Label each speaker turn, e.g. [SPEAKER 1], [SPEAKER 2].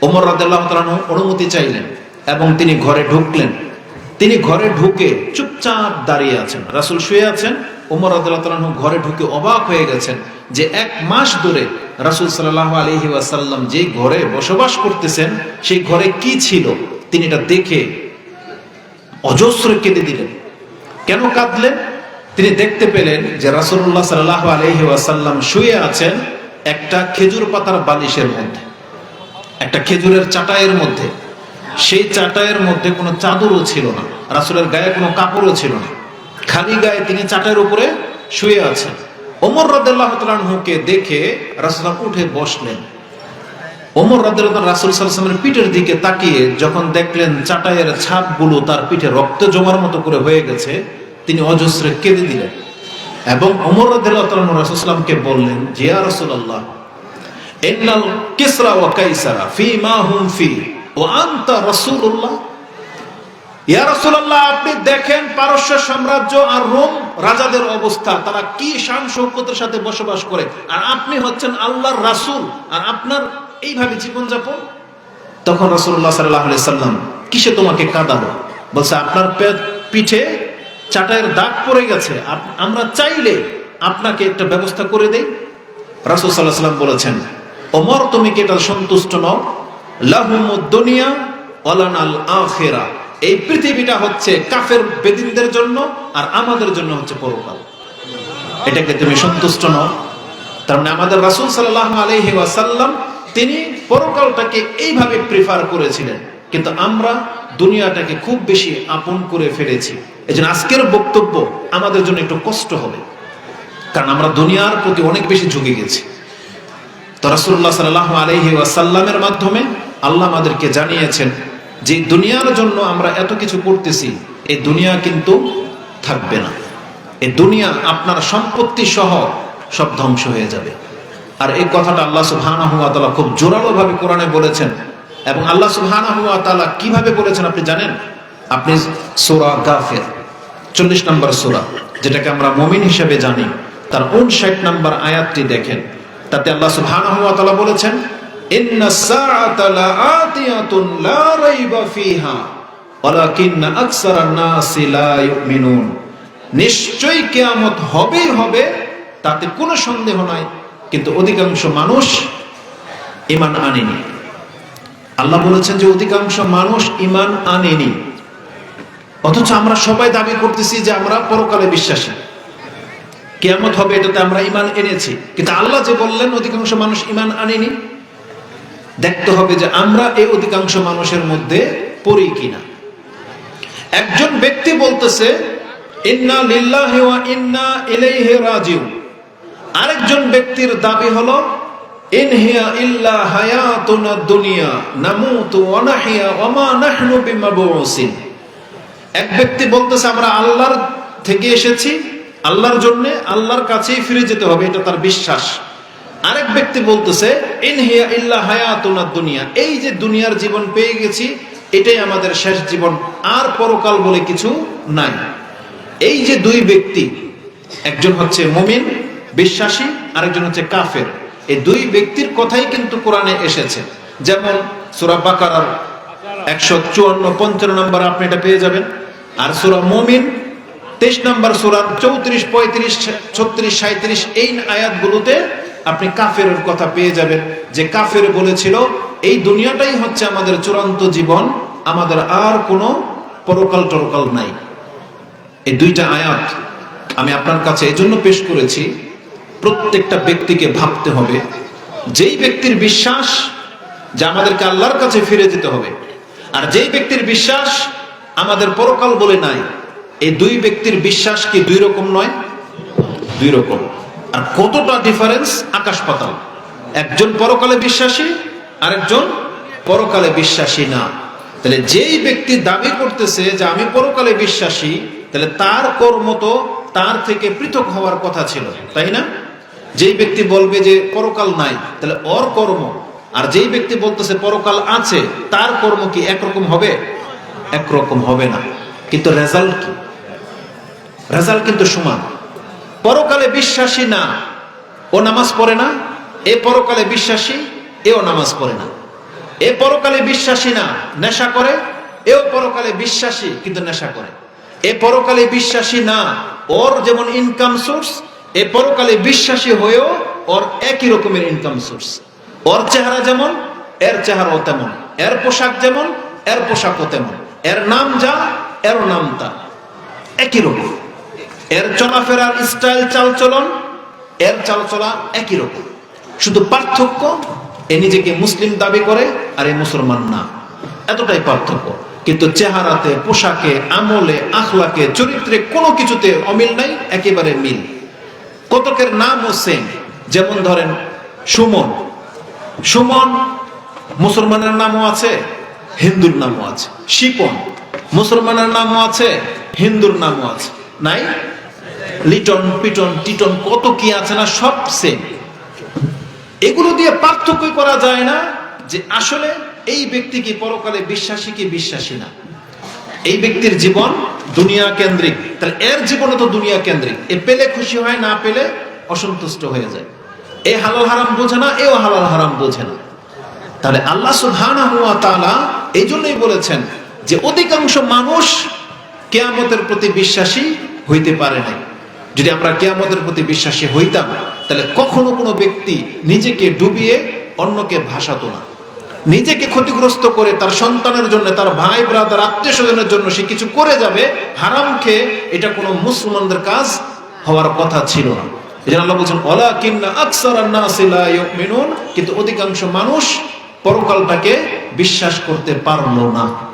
[SPEAKER 1] ওমর তাআলা অনুমতি চাইলেন এবং তিনি ঘরে ঢুকলেন। তিনি ঘরে ঢুকে চুপচাপ দাঁড়িয়ে আছেন। রাসূল শুয়ে আছেন। ওমর তাআলা ঘরে ঢুকে অবাক হয়ে গেছেন যে এক মাস ধরে রাসূল সাল্লাল্লাহু আলাইহি ওয়াসাল্লাম যেই ঘরে বসবাস করতেছেন, সেই ঘরে কি ছিল? তিনি এটা দেখে অজস্র কেঁদে দিলেন। কেন কাঁদলেন? তিনি দেখতে পেলেন যে রাসূলুল্লাহ সাল্লাল্লাহু আলাইহি ওয়াসাল্লাম শুয়ে আছেন একটা খেজুর পাতার বালিশের মধ্যে। একটা খেজুরের চাটাইয়ের মধ্যে। সেই চাটাইয়ের মধ্যে কোনো চাদরও ছিল না। রাসূলের গায়ে কোনো কাপড়ও ছিল না। খালি গায়ে তিনি চাটাইয়ের উপরে শুয়ে আছেন। ওমর রাদিয়াল্লাহু তাআলাকে দেখে রাসূল উঠে বসলেন। ওমর রাদিয়াল্লাহু রাসুল আলাইহি পিঠের দিকে তাকিয়ে যখন দেখলেন চাটাইয়ের ছাপগুলো তার পিঠে রক্ত জমার মতো করে হয়ে গেছে, তিনি অজস্রে কেঁদে দিলেন। এবং ওমর রাদিয়াল্লাহু তাআলা রাসূলকে বললেন জিয়া রাসূলুল্লাহ ইন্নাল কিসরা ওয়া কাইসারা ফি মা হুম ফি। ওয়া আনতা রাসূলুল্লাহ। ইয়া রাসূলুল্লাহ, আপনি দেখেন পারস্য সাম্রাজ্য আর রোম রাজাদের অবস্থা। তারা কি শান শৌকতের সাথে বসবাস করে। আর আপনি হচ্ছেন আল্লাহর রাসূল। আর আপনার এইভাবে জীবনযাপন? তখন রাসূলুল্লাহ সাল্লাল্লাহু আলাইহি সাল্লাম কিসে তোমাকে কাঁদাবো বলছে, আপনার পিঠে চাটাইয়ের দাগ পড়ে গেছে। আমরা চাইলে আপনাকে একটা ব্যবস্থা করে দেই। রাসূল সাল্লাল্লাহু আলাইহি সাল্লাম বলেছেন ওমর, তুমি কি এটা সন্তুষ্ট নও? লাহুমুদ দুনিয়া ওয়ালানাল আখিরা। এই পৃথিবীটা হচ্ছে কাফের বেদিনদের জন্য আর আমাদের জন্য হচ্ছে পরকাল। এটাকে তুমি সন্তুষ্ট নও। তার মানে আমাদের রাসূল সাল্লাল্লাহু আলাইহি ওয়াসাল্লাম, তিনি পরকালটাকে এইভাবে প্রিফার করেছিলেন। কিন্তু আমরা দুনিয়াটাকে খুব বেশি আপন করে ফেলেছি। এজন্য আজকের বক্তব্য আমাদের জন্য একটু কষ্ট হবে। কারণ আমরা দুনিয়ার প্রতি অনেক বেশি ঝুঁকে গেছি। তো রাসূলুল্লাহ সাল্লাল্লাহু আলাইহি ওয়াসাল্লামের মাধ্যমে আল্লাহ আমাদেরকে জানিয়েছেন যে দুনিয়ার জন্য আমরা এত কিছু করতেছি, এই দুনিয়া কিন্তু থাকবে না। এই দুনিয়া আপনার সম্পত্তি সহ সব ধ্বংস হয়ে যাবে। আর এই কথাটা আল্লাহ সুবহানাহু ওয়া খুব জোরালো ভাবে কোরআনে বলেছেন এবং আল্লাহ সুবহানাহু ওয়া কীভাবে বলেছেন আপনি জানেন? আপনি সোরা গাফের, চল্লিশ নম্বর সোরা, যেটাকে আমরা মমিন হিসেবে জানি, তার 59 নম্বর আয়াতটি দেখেন। তাতে আল্লাহ সুবহানাহু ওয়া তাআলা বলেছেন, ইন্না সাআতা লাআতিয়াতুন লা রাইবা ফিহা, ওয়ালাকিন্না আকসারান নাসি লা ইউমিনুন। নিশ্চয়ই কিয়ামত হবেই হবে, তাতে কোনো সন্দেহ নাই, কিন্তু অধিকাংশ মানুষ ইমান আনেনি। আল্লাহ বলেছেন যে অধিকাংশ মানুষ ইমান আনেনি। অথচ আমরা সবাই দাবি করতেছি যে আমরা পরকালে বিশ্বাসী। কেয়ামত হবে, এটাতে আমরা ইমান এনেছি। কিন্তু আল্লাহ যে বললেন, অধিকাংশ মানুষ ইমান আনেনি। দেখতে হবে যে আমরা এই অধিকাংশ মানুষের মধ্যে পড়ি কিনা। একজন ব্যক্তি বলতেছে, ইন্না লিল্লাহি ইন্না ইলাইহি রাজিউন। আরেকজন ব্যক্তির দাবি হলো, ইন হিয়া ইল্লা হায়াতুনা দুনিয়া নামুতু ওয়া নাহইয়া ওয়া মা নাহনু বিমাবউসিন। এক ব্যক্তি বলতেছে, আমরা আল্লাহর থেকে এসেছি আল্লাহর জন্য আল্লাহর কাছেই ফিরে যেতে হবে, এটা তার বিশ্বাস। আরেক ব্যক্তি বলতেছে দুনিয়া এই যে দুনিয়ার জীবন পেয়ে গেছি, এটাই আমাদের শেষ জীবন, আর পরকাল বলে কিছু নাই। এই যে দুই ব্যক্তি, একজন হচ্ছে মুমিন, বিশ্বাসী, আরেকজন হচ্ছে কাফের। এই দুই ব্যক্তির কথাই কিন্তু কোরআনে এসেছে। যেমন সুরা বাকারার একশো চুয়ান্ন, পঞ্চান্ন নম্বর আপনি এটা পেয়ে যাবেন, আর সুরা মুমিন তেইশ নম্বর সূরার চৌত্রিশ, পঁয়ত্রিশ, ছত্রিশ সাঁত্রিশ এই আয়াতগুলোতে আপনি কাফের কথা পেয়ে যাবেন। যে কাফের বলেছিল, এই দুনিয়াটাই হচ্ছে আমাদের চূড়ান্ত জীবন, আমাদের আর কোনো পরকাল টরকাল নাই। এই দুইটা আয়াত আমি আপনার কাছে এই জন্য পেশ করেছি, প্রত্যেকটা ব্যক্তিকে ভাবতে হবে। যেই ব্যক্তির বিশ্বাস যে আমাদেরকে আল্লাহর কাছে ফিরে যেতে হবে, আর যেই ব্যক্তির বিশ্বাস আমাদের পরকাল বলে নাই এই দুই ব্যক্তির বিশ্বাস কি দুই রকম নয়? দুই রকম। আর কতটা ডিফারেন্স আকাশ পাতাল। একজন পরকালে বিশ্বাসী, আরেকজন পরকালে বিশ্বাসী না। তাহলে যেই ব্যক্তি দাবি করতেছে যে আমি পরকালে বিশ্বাসী, তাহলে তার কর্ম তো তার থেকে পৃথক হওয়ার কথা ছিল, তাই না? যেই ব্যক্তি বলবে যে পরকাল নাই, তাহলে ওর কর্ম। আর যেই ব্যক্তি বলতেছে পরকাল আছে, তার কর্ম কি একরকম হবে? একরকম হবে না। কিন্তু রেজাল্ট কি? রেজাল্ট কিন্তু সমান। পরকালে বিশ্বাসী না, ও নামাজ পড়ে না। এ পরকালে বিশ্বাসী, এও নামাজ পড়ে না। এ পরকালে বিশ্বাসী না, নেশা করে। এও পরকালে বিশ্বাসী, কিন্তু নেশা করে। এ পরকালে বিশ্বাসী না, ওর যেমন ইনকাম সোর্স এ পরকালে বিশ্বাসী হয়েও ওর একই রকমের ইনকাম সোর্স ওর চেহারা যেমন, এর চেহারাও তেমন। এর পোশাক যেমন, এর পোশাকও তেমন। এর নাম যা, এর নাম তা একই রকম। এর চলাফেরার স্টাইল, চালচলন, এর চালচলা একই রকম। শুধু পার্থক্য, এ নিজেকে মুসলিম দাবি করে আর এ মুসলমান না। এতটাই পার্থক্য। কিন্তু চেহারাতে, পোশাকে, আমলে, আখলাকে, চরিত্রে কোনো কিছুতে অমিল নাই, একেবারে মিল। কতকের নামও সেম যেমন ধরেন সুমন। সুমন, মুসলমানের নামও আছে, হিন্দুর নামও আছে। শিপন, মুসলমানের নামও আছে, হিন্দুর নামও আছে। নাই? লিটন, পিটন, টিটন, কত কি আছে না, সব সেম এগুলো দিয়ে পার্থক্য করা যায় না যে আসলে এই ব্যক্তি কি পরকালে বিশ্বাসী কি বিশ্বাসী না। এই ব্যক্তির জীবন দুনিয়া কেন্দ্রিক। তাহলে এর জীবনে তো দুনিয়া কেন্দ্রিক। এ পেলে খুশি হয়, না পেলে অসন্তুষ্ট হয়ে যায়। এ হালাল হারাম বোঝে না, এও হালাল হারাম বোঝে না। তাহলে আল্লাহ সুবহানাহু ওয়া তাআলা এই জন্যই বলেছেন যে অধিকাংশ মানুষ কেয়ামতের প্রতি বিশ্বাসী হইতে পারে নাই। যদি আমরা কেয়ামতের প্রতি বিশ্বাসী হইতাম, তাহলে কখনো কোনো ব্যক্তি নিজেকে ডুবিয়ে অন্যকে ভাসাতো না। নিজেকে ক্ষতিগ্রস্ত করে তার সন্তানের জন্য, তার ভাই ব্রাদার আত্মীয় স্বজনের জন্য সে কিছু করে যাবে, হারাম খেয়ে এটা কোনো মুসলমানদের কাজ হওয়ার কথা ছিল না। কিন্তু অধিকাংশ মানুষ পরকালটাকে বিশ্বাস করতে পারল না।